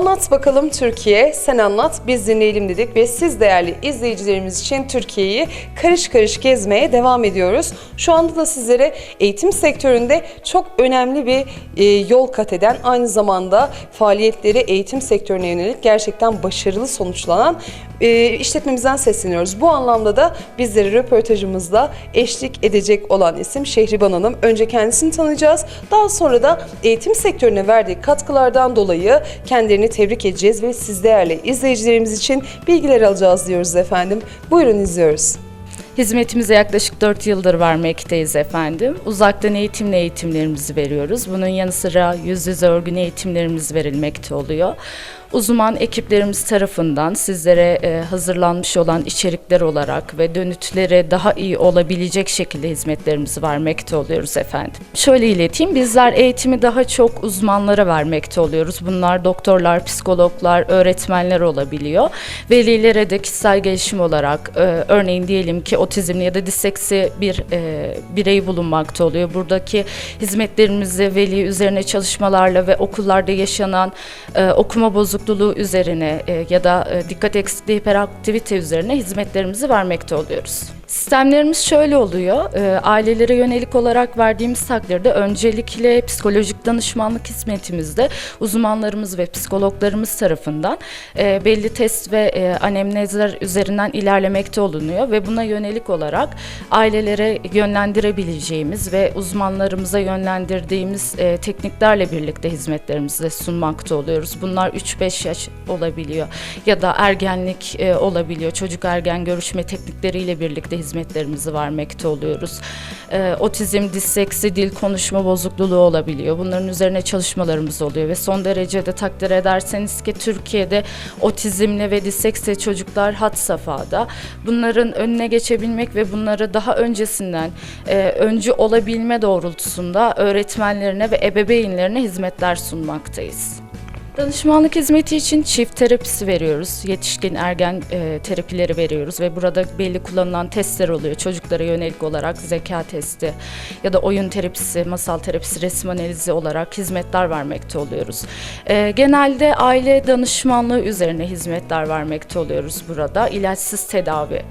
Anlat bakalım Türkiye, sen anlat, biz dinleyelim dedik ve siz değerli izleyicilerimiz için Türkiye'yi karış karış gezmeye devam ediyoruz. Şu anda da sizlere eğitim sektöründe çok önemli bir e, yol kat eden, aynı zamanda faaliyetleri eğitim sektörüne yönelik gerçekten başarılı sonuçlanan e, işletmemizden sesleniyoruz. Bu anlamda da bizlere röportajımızda eşlik edecek olan isim Şehriban Hanım. Önce kendisini tanıyacağız. Daha sonra da eğitim sektörüne verdiği katkılardan dolayı kendilerini tebrik edeceğiz ve siz değerli izleyicilerimiz için bilgiler alacağız diyoruz efendim. Buyurun izliyoruz. Hizmetimize yaklaşık 4 yıldır vermekteyiz efendim. Uzaktan eğitimle eğitimlerimizi veriyoruz. Bunun yanı sıra yüz yüze örgün eğitimlerimiz verilmekte oluyor. Uzman ekiplerimiz tarafından sizlere e, hazırlanmış olan içerikler olarak ve dönütlere daha iyi olabilecek şekilde hizmetlerimizi vermekte oluyoruz efendim. Şöyle ileteyim, bizler eğitimi daha çok uzmanlara vermekte oluyoruz. Bunlar doktorlar, psikologlar, öğretmenler olabiliyor. Velilere de kişisel gelişim olarak e, örneğin diyelim ki otizmli ya da disseksi bir e, birey bulunmakta oluyor. Buradaki hizmetlerimizi veli üzerine çalışmalarla ve okullarda yaşanan okuma bozukluğu üzerine e, ya da e, dikkat eksikliği hiperaktivite üzerine hizmetlerimizi vermekte oluyoruz. Sistemlerimiz şöyle oluyor. E, ailelere yönelik olarak verdiğimiz takdirde öncelikle psikolojik danışmanlık hizmetimizde uzmanlarımız ve psikologlarımız tarafından e, belli test ve e, anemnezler üzerinden ilerlemekte olunuyor ve buna yönelik olarak ailelere yönlendirebileceğimiz ve uzmanlarımıza yönlendirdiğimiz e, tekniklerle birlikte hizmetlerimizi sunmakta oluyoruz. Bunlar 3-5 yaş olabiliyor ya da ergenlik e, olabiliyor. Çocuk ergen görüşme teknikleriyle birlikte hizmetlerimizi vermekte oluyoruz. E, otizm, disseksi, dil konuşma bozukluğu olabiliyor. Bunların üzerine çalışmalarımız oluyor ve son derece de takdir ederseniz ki Türkiye'de otizmli ve disseksi çocuklar had safhada. Bunların önüne geçebilmek ve bunları daha öncesinden e, öncü olabilme doğrultusunda öğretmenlerine ve ebeveynlerine hizmetler sunmaktayız. Danışmanlık hizmeti için çift terapisi veriyoruz. Yetişkin ergen e, terapileri veriyoruz ve burada belli kullanılan testler oluyor. Çocuklara yönelik olarak zeka testi ya da oyun terapisi, masal terapisi, resim analizi olarak hizmetler vermekte oluyoruz. E, genelde aile danışmanlığı üzerine hizmetler vermekte oluyoruz burada. İlaçsız tedavi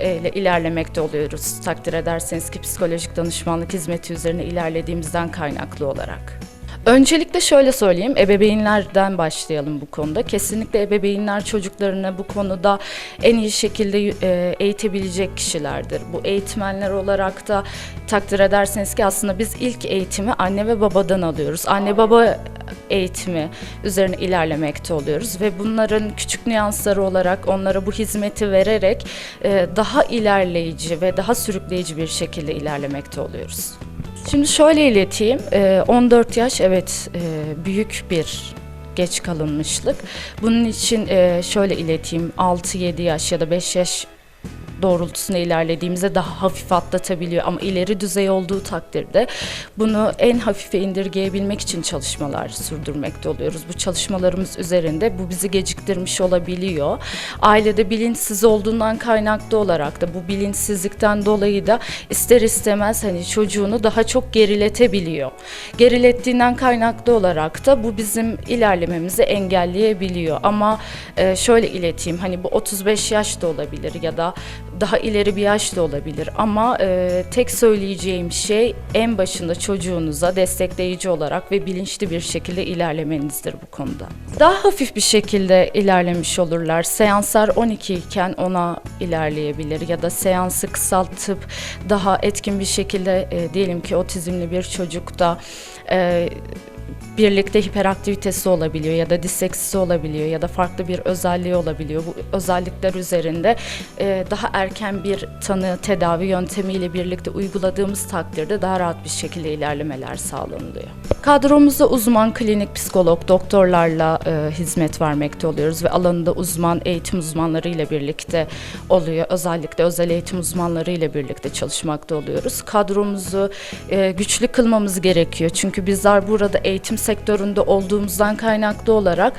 e, ile ilerlemekte oluyoruz. Takdir ederseniz ki psikolojik danışmanlık hizmeti üzerine ilerlediğimizden kaynaklı olarak. Öncelikle şöyle söyleyeyim, ebeveynlerden başlayalım bu konuda. Kesinlikle ebeveynler çocuklarını bu konuda en iyi şekilde e, eğitebilecek kişilerdir. Bu eğitmenler olarak da takdir ederseniz ki aslında biz ilk eğitimi anne ve babadan alıyoruz. Anne baba eğitimi üzerine ilerlemekte oluyoruz ve bunların küçük nüansları olarak onlara bu hizmeti vererek e, daha ilerleyici ve daha sürükleyici bir şekilde ilerlemekte oluyoruz. Şimdi şöyle ileteyim. Ee, 14 yaş evet e, büyük bir geç kalınmışlık. Bunun için e, şöyle ileteyim. 6-7 yaş ya da 5 yaş doğrultusunda ilerlediğimizde daha hafif atlatabiliyor ama ileri düzey olduğu takdirde bunu en hafife indirgeyebilmek için çalışmalar sürdürmekte oluyoruz. Bu çalışmalarımız üzerinde bu bizi geciktirmiş olabiliyor. Ailede bilinçsiz olduğundan kaynaklı olarak da bu bilinçsizlikten dolayı da ister istemez hani çocuğunu daha çok geriletebiliyor. Gerilettiğinden kaynaklı olarak da bu bizim ilerlememizi engelleyebiliyor. Ama e, şöyle ileteyim hani bu 35 yaş da olabilir ya da daha ileri bir yaş da olabilir ama e, tek söyleyeceğim şey en başında çocuğunuza destekleyici olarak ve bilinçli bir şekilde ilerlemenizdir bu konuda. Daha hafif bir şekilde ilerlemiş olurlar. Seanslar 12 iken ona ilerleyebilir ya da seansı kısaltıp daha etkin bir şekilde e, diyelim ki otizmli bir çocukta e, birlikte hiperaktivitesi olabiliyor ya da disseksisi olabiliyor ya da farklı bir özelliği olabiliyor. Bu özellikler üzerinde e, daha erken bir tanı tedavi yöntemiyle birlikte uyguladığımız takdirde daha rahat bir şekilde ilerlemeler sağlanılıyor. Kadromuzda uzman klinik psikolog doktorlarla e, hizmet vermekte oluyoruz ve alanında uzman eğitim uzmanları ile birlikte oluyor. Özellikle özel eğitim uzmanları ile birlikte çalışmakta oluyoruz. Kadromuzu e, güçlü kılmamız gerekiyor. Çünkü bizler burada eğitim sektöründe olduğumuzdan kaynaklı olarak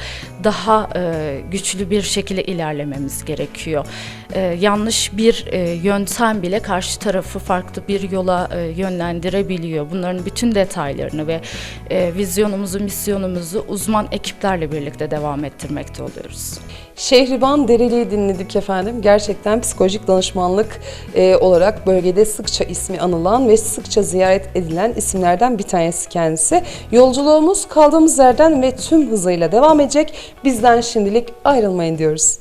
daha e, güçlü bir şekilde ilerlememiz gerekiyor. E, yanlış bir e, yöntem bile karşı tarafı farklı bir yola e, yönlendirebiliyor. Bunların bütün detaylarını ve e, vizyonumuzu, misyonumuzu uzman ekiplerle birlikte devam ettirmekte oluyoruz. Şehriban Dereli'yi dinledik efendim. Gerçekten psikolojik danışmanlık e, olarak bölgede sıkça ismi anılan ve sıkça ziyaret edilen isimlerden bir tanesi kendisi. Yolculuğumuz kaldığımız yerden ve tüm hızıyla devam edecek. Bizden şimdilik ayrılmayın diyoruz.